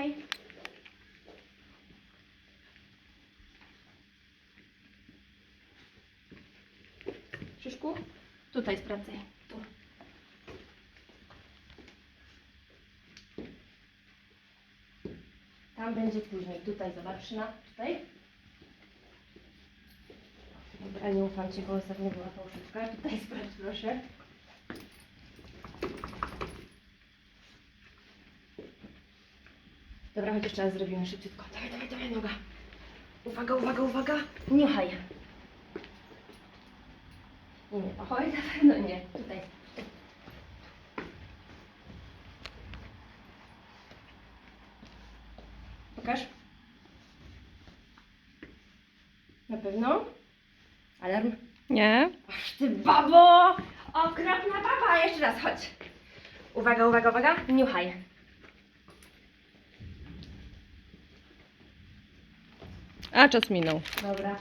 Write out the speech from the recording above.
niuchaj. Krzyżku, tutaj sprawdzaj. Tu. Tam będzie później. Tutaj zobacz na tutaj. Dobra, nie ufam Ci, bo ostatnio była fałszywka. Tutaj sprawdź proszę. Dobra, chodź jeszcze raz zrobimy szybciutko. Dawaj, dawaj, dawaj, noga. Uwaga, uwaga, uwaga. Niechaj. Nie, nie, oj, na pewno nie. Tutaj. Pokaż. Na pewno? Alarm? Nie? Aż ty babo! Okropna baba! Jeszcze raz, chodź. Uwaga, uwaga, uwaga. Niuchaj. A czas minął. Dobra.